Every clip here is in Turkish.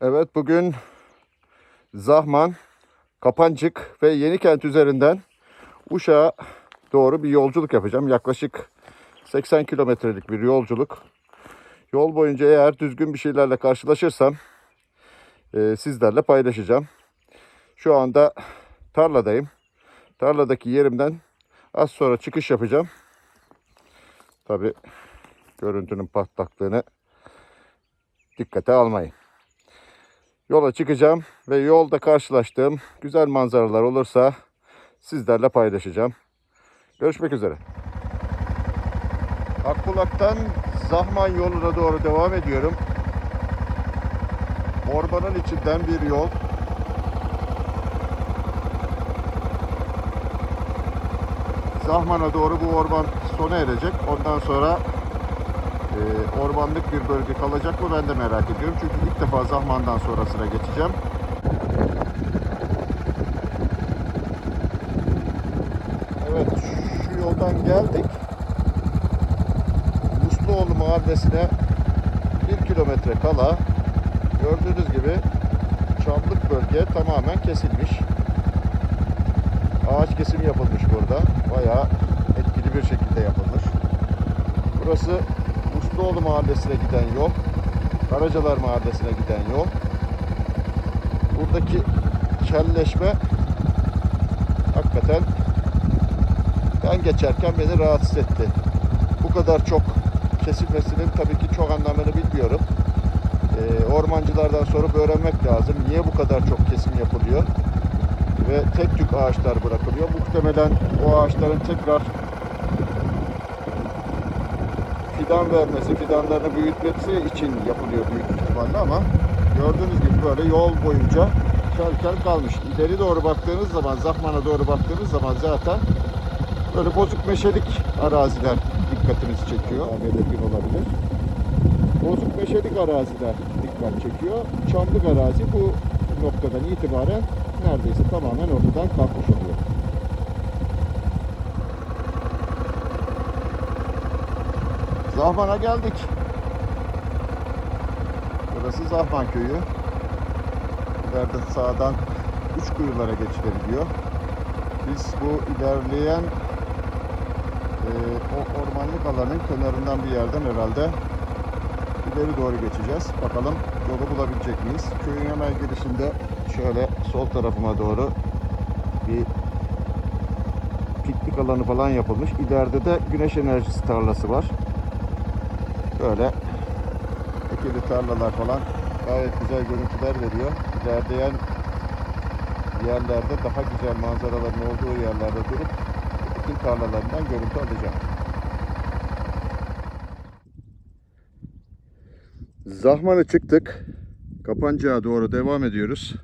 Evet bugün Zahman, Kapancık ve Yenikent üzerinden Uşak'a doğru bir yolculuk yapacağım. Yaklaşık 80 kilometrelik bir yolculuk. Yol boyunca eğer düzgün bir şeylerle karşılaşırsam e, sizlerle paylaşacağım. Şu anda tarladayım. Tarladaki yerimden az sonra çıkış yapacağım. Tabi görüntünün patlaklığını dikkate almayın. Yola çıkacağım ve yolda karşılaştığım güzel manzaralar olursa sizlerle paylaşacağım. Görüşmek üzere. Akbulak'tan Zahman yoluna doğru devam ediyorum. Ormanın içinden bir yol. Zahman'a doğru bu orman sona erecek. Ondan sonra e, ormanlık bir bölge kalacak mı ben de merak ediyorum. Çünkü ilk defa Zahman'dan sonrasına geçeceğim. Evet şu yoldan geldik. Musluoğlu mahallesine bir kilometre kala gördüğünüz gibi çamlık bölge tamamen kesilmiş. Ağaç kesimi yapılmış burada. Bayağı etkili bir şekilde yapılmış. Burası Musluoğlu Mahallesi'ne giden yol. Karacalar Mahallesi'ne giden yol. Buradaki kelleşme hakikaten ben geçerken beni rahatsız etti. Bu kadar çok kesilmesinin tabii ki çok anlamını bilmiyorum. Ee, ormancılardan sorup öğrenmek lazım. Niye bu kadar çok kesim yapılıyor? Ve tek tük ağaçlar bırakılıyor. Muhtemelen o ağaçların tekrar fidan vermesi, fidanlarını büyütmesi için yapılıyor büyük ihtimalle ama gördüğünüz gibi böyle yol boyunca kel kel kalmış. İleri doğru baktığınız zaman, Zahman'a doğru baktığınız zaman zaten böyle bozuk meşelik araziler dikkatinizi çekiyor. Belirgin olabilir. Bozuk meşelik araziler dikkat çekiyor. Çamlık arazi bu noktadan itibaren neredeyse tamamen ortadan kalkmış oluyor. Zahman'a geldik. Burası Zahman köyü. İleride sağdan üç kuyulara geçilebiliyor. Biz bu ilerleyen e, o ormanlık alanın kenarından bir yerden herhalde ileri doğru geçeceğiz. Bakalım yolu bulabilecek miyiz? Köyün hemen girişinde şöyle sol tarafıma doğru bir piknik alanı falan yapılmış. İleride de güneş enerjisi tarlası var. Böyle ekili tarlalar falan gayet güzel görüntüler veriyor. İlerleyen yerlerde daha güzel manzaraların olduğu yerlerde durup ekin tarlalarından görüntü alacağım. Zahman'a çıktık. Kapancığa doğru devam ediyoruz.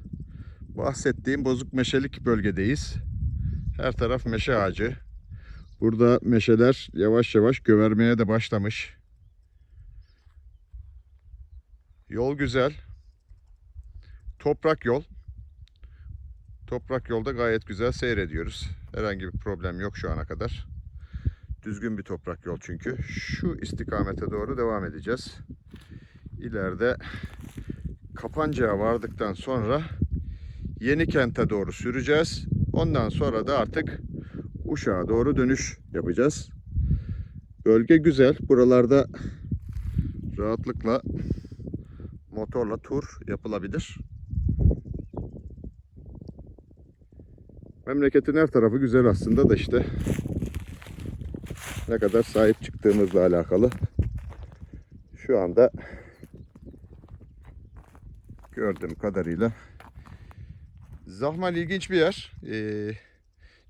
Bahsettiğim bozuk meşelik bölgedeyiz. Her taraf meşe ağacı. Burada meşeler yavaş yavaş gövermeye de başlamış. Yol güzel. Toprak yol. Toprak yolda gayet güzel seyrediyoruz. Herhangi bir problem yok şu ana kadar. Düzgün bir toprak yol çünkü. Şu istikamete doğru devam edeceğiz. İleride Kapanca'ya vardıktan sonra Yeni Kent'e doğru süreceğiz. Ondan sonra da artık Uşak'a doğru dönüş yapacağız. Bölge güzel. Buralarda rahatlıkla motorla tur yapılabilir. Memleketin her tarafı güzel aslında da işte ne kadar sahip çıktığımızla alakalı. Şu anda gördüğüm kadarıyla Zahman ilginç bir yer. Ee,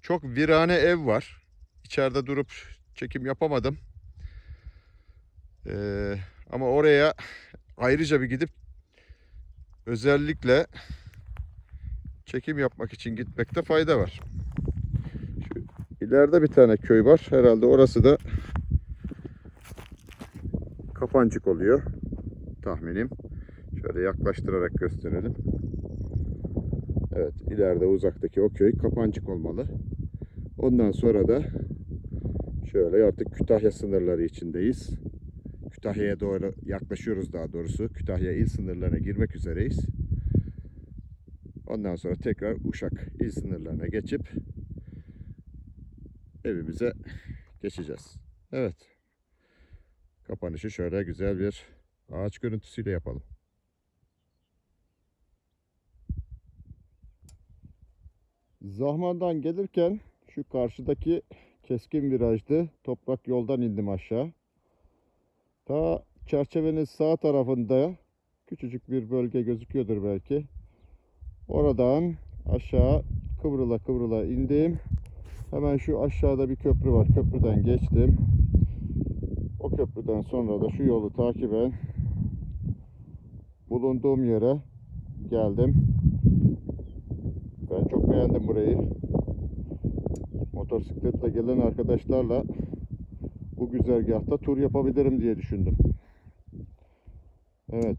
çok virane ev var. İçeride durup çekim yapamadım. Ee, ama oraya ayrıca bir gidip özellikle çekim yapmak için gitmekte fayda var. Şu ileride bir tane köy var. Herhalde orası da Kapancık oluyor. Tahminim. Şöyle yaklaştırarak gösterelim. Evet, ileride uzaktaki o köy Kapancık olmalı. Ondan sonra da şöyle artık Kütahya sınırları içindeyiz. Kütahya'ya doğru yaklaşıyoruz daha doğrusu. Kütahya il sınırlarına girmek üzereyiz. Ondan sonra tekrar Uşak il sınırlarına geçip evimize geçeceğiz. Evet. Kapanışı şöyle güzel bir ağaç görüntüsüyle yapalım. Zahmandan gelirken şu karşıdaki keskin virajlı toprak yoldan indim aşağı. Ta çerçevenin sağ tarafında küçücük bir bölge gözüküyordur belki. Oradan aşağı kıvrıla kıvrıla indim. Hemen şu aşağıda bir köprü var. Köprüden geçtim. O köprüden sonra da şu yolu takiben bulunduğum yere geldim. Ben çok beğendim burayı. Motosikletle gelen arkadaşlarla bu güzergahta tur yapabilirim diye düşündüm. Evet.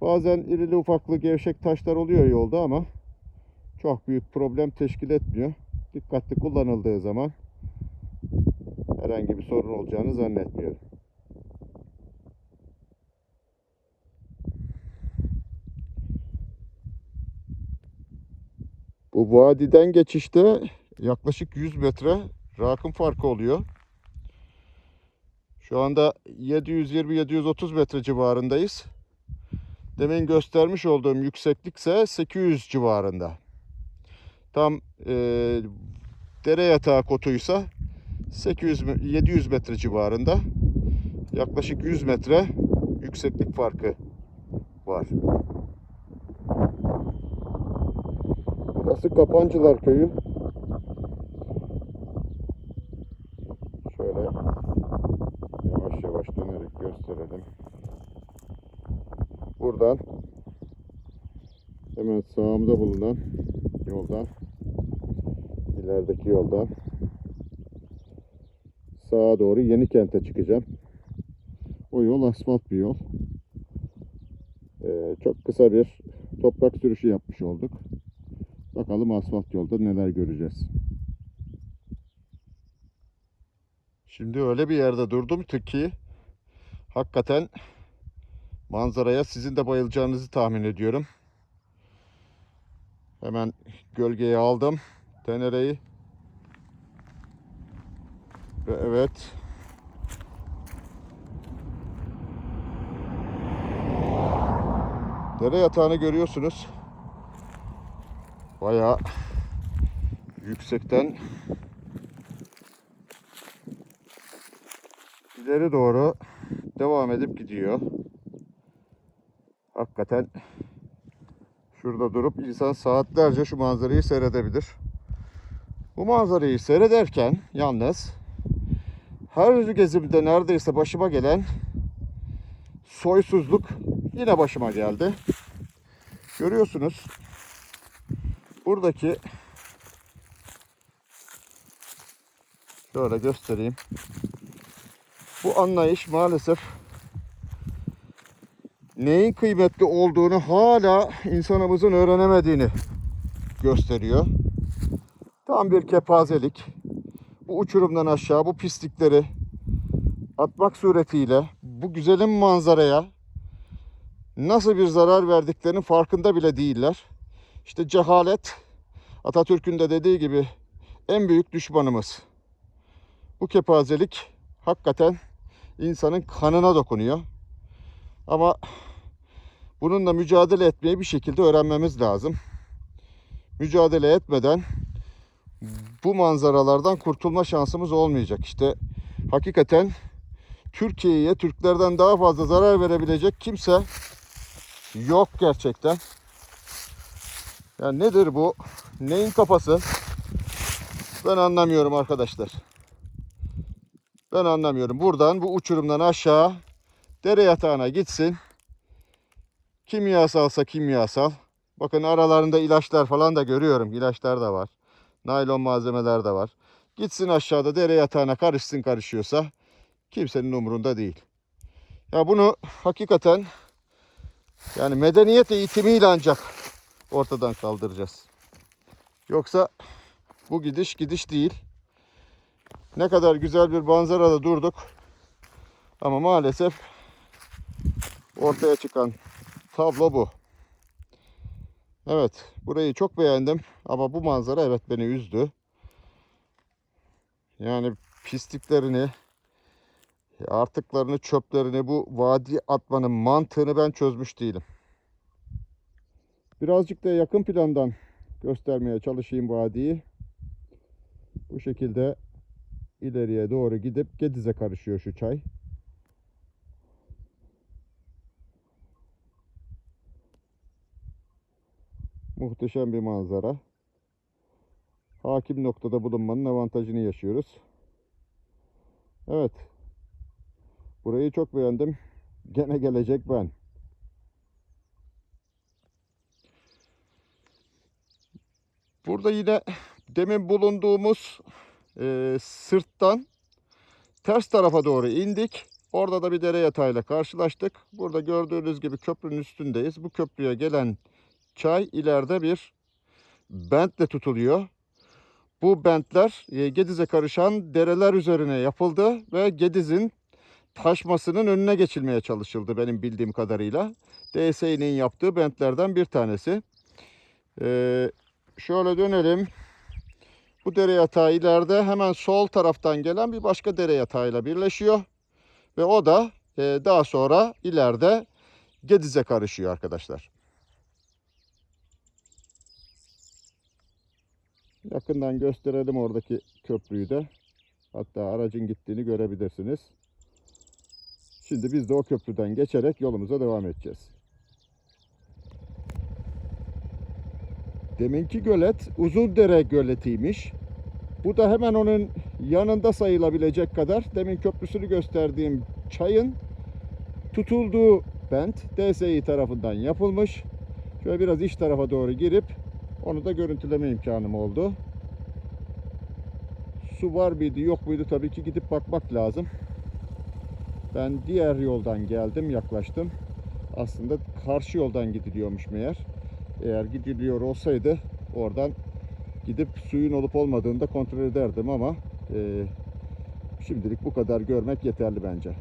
Bazen irili ufaklı gevşek taşlar oluyor yolda ama çok büyük problem teşkil etmiyor. Dikkatli kullanıldığı zaman herhangi bir sorun olacağını zannetmiyorum. Bu vadiden geçişte yaklaşık 100 metre rakım farkı oluyor. Şu anda 720-730 metre civarındayız. Demin göstermiş olduğum yükseklik ise 800 civarında. Tam e, dere yatağı kotuysa 800 me- 700 metre civarında. Yaklaşık 100 metre yükseklik farkı var. Burası Kapancılar Köyü. Şöyle yavaş yavaş dönerek gösterelim. Buradan hemen sağımda bulunan yoldan ilerideki yoldan sağa doğru Yenikent'e çıkacağım. O yol asfalt bir yol. Ee, çok kısa bir toprak sürüşü yapmış olduk. Bakalım asfalt yolda neler göreceğiz. Şimdi öyle bir yerde durdum ki hakikaten manzaraya sizin de bayılacağınızı tahmin ediyorum. Hemen gölgeye aldım tenereyi. Ve evet. Dere yatağını görüyorsunuz. Bayağı yüksekten ileri doğru devam edip gidiyor. Hakikaten şurada durup insan saatlerce şu manzarayı seyredebilir. Bu manzarayı seyrederken yalnız her gezimde neredeyse başıma gelen soysuzluk yine başıma geldi. Görüyorsunuz buradaki şöyle göstereyim. Bu anlayış maalesef neyin kıymetli olduğunu hala insanımızın öğrenemediğini gösteriyor. Tam bir kepazelik. Bu uçurumdan aşağı bu pislikleri atmak suretiyle bu güzelim manzaraya nasıl bir zarar verdiklerinin farkında bile değiller. İşte cehalet Atatürk'ün de dediği gibi en büyük düşmanımız. Bu kepazelik hakikaten insanın kanına dokunuyor. Ama bununla mücadele etmeyi bir şekilde öğrenmemiz lazım. Mücadele etmeden bu manzaralardan kurtulma şansımız olmayacak. İşte hakikaten Türkiye'ye Türklerden daha fazla zarar verebilecek kimse yok gerçekten. Ya nedir bu? Neyin kafası? Ben anlamıyorum arkadaşlar. Ben anlamıyorum. Buradan bu uçurumdan aşağı dere yatağına gitsin. Kimyasalsa kimyasal. Bakın aralarında ilaçlar falan da görüyorum. İlaçlar da var. Naylon malzemeler de var. Gitsin aşağıda dere yatağına karışsın karışıyorsa kimsenin umurunda değil. Ya bunu hakikaten yani medeniyet eğitimiyle ancak ortadan kaldıracağız. Yoksa bu gidiş gidiş değil. Ne kadar güzel bir manzarada durduk. Ama maalesef ortaya çıkan tablo bu. Evet, burayı çok beğendim ama bu manzara evet beni üzdü. Yani pisliklerini, artıklarını, çöplerini bu vadi atmanın mantığını ben çözmüş değilim. Birazcık da yakın plandan göstermeye çalışayım vadiyi. Bu şekilde ileriye doğru gidip Gediz'e karışıyor şu çay. Muhteşem bir manzara. Hakim noktada bulunmanın avantajını yaşıyoruz. Evet. Burayı çok beğendim. Gene gelecek ben. Burada yine demin bulunduğumuz e, sırttan ters tarafa doğru indik. Orada da bir dere yatağıyla karşılaştık. Burada gördüğünüz gibi köprünün üstündeyiz. Bu köprüye gelen çay ileride bir bentle tutuluyor. Bu bentler e, Gediz'e karışan dereler üzerine yapıldı ve Gediz'in taşmasının önüne geçilmeye çalışıldı benim bildiğim kadarıyla. DSİ'nin yaptığı bentlerden bir tanesi. Ee, şöyle dönelim. Bu dere yatağı ileride hemen sol taraftan gelen bir başka dere yatağıyla birleşiyor. Ve o da e, daha sonra ileride Gediz'e karışıyor arkadaşlar. Yakından gösterelim oradaki köprüyü de. Hatta aracın gittiğini görebilirsiniz. Şimdi biz de o köprüden geçerek yolumuza devam edeceğiz. Deminki gölet Uzundere göletiymiş. Bu da hemen onun yanında sayılabilecek kadar demin köprüsünü gösterdiğim çayın tutulduğu bent DSİ tarafından yapılmış. Şöyle biraz iç tarafa doğru girip onu da görüntüleme imkanım oldu. Su var mıydı yok muydu tabii ki gidip bakmak lazım. Ben diğer yoldan geldim yaklaştım. Aslında karşı yoldan gidiliyormuş meğer. Eğer gidiliyor olsaydı oradan gidip suyun olup olmadığını da kontrol ederdim ama e, şimdilik bu kadar görmek yeterli bence.